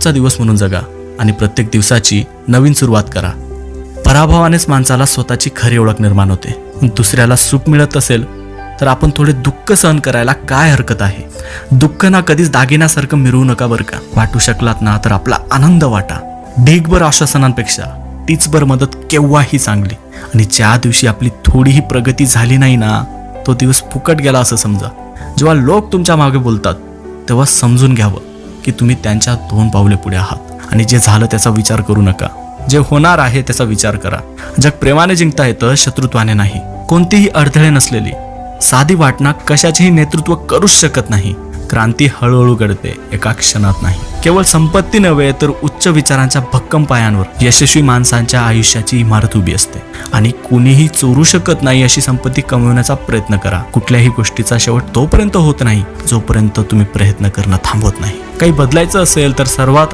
आजचा दिवस म्हणून जगा आणि प्रत्येक दिवसाची नवीन सुरुवात करा. पराभवानेच माणसाला स्वतःची खरी ओळख निर्माण होते. दुसऱ्याला सुख मिळत असेल तर आपण थोडे दुःख सहन करायला काय हरकत आहे? दुःख ना कधीच दागिन्यासारखं मिरवू नका बरं का? वाटू शकलात ना तर आपला आनंद वाटा. ढीगभर आश्वासनांपेक्षा तीचभर मदत केव्हाही चांगली. आणि ज्या दिवशी आपली थोडीही प्रगती झाली नाही ना तो दिवस फुकट गेला असं समजा. जेव्हा लोक तुमच्या मागे बोलतात तेव्हा समजून घ्यावं. की तुम्ही त्यांच्या दोन पावले पुढे आहात. आणि जे झालं त्याचा विचार करू नका. जे होणार आहे त्याचा विचार करा. जग प्रेमाने जिंकता येतं शत्रुत्वाने नाही. कोणतीही अडथळे नसलेली. साधी वाटणा कशाचेही नेतृत्व करूच शकत नाही. क्रांती हळूहळू घडते एका क्षणात नाही. केवळ संपत्ती नव्हे तर उच्च विचारांच्या भक्कम पायांवर यशस्वी माणसांच्या आयुष्याची इमारत उभी असते. आणि कुणीही चोरू शकत नाही अशी संपत्ती कमवण्याचा प्रयत्न करा. कुठल्याही गोष्टीचा शेवट तोपर्यंत होत नाही जोपर्यंत तुम्ही प्रयत्न करणं थांबवत नाही. काही बदलायचं असेल तर सर्वात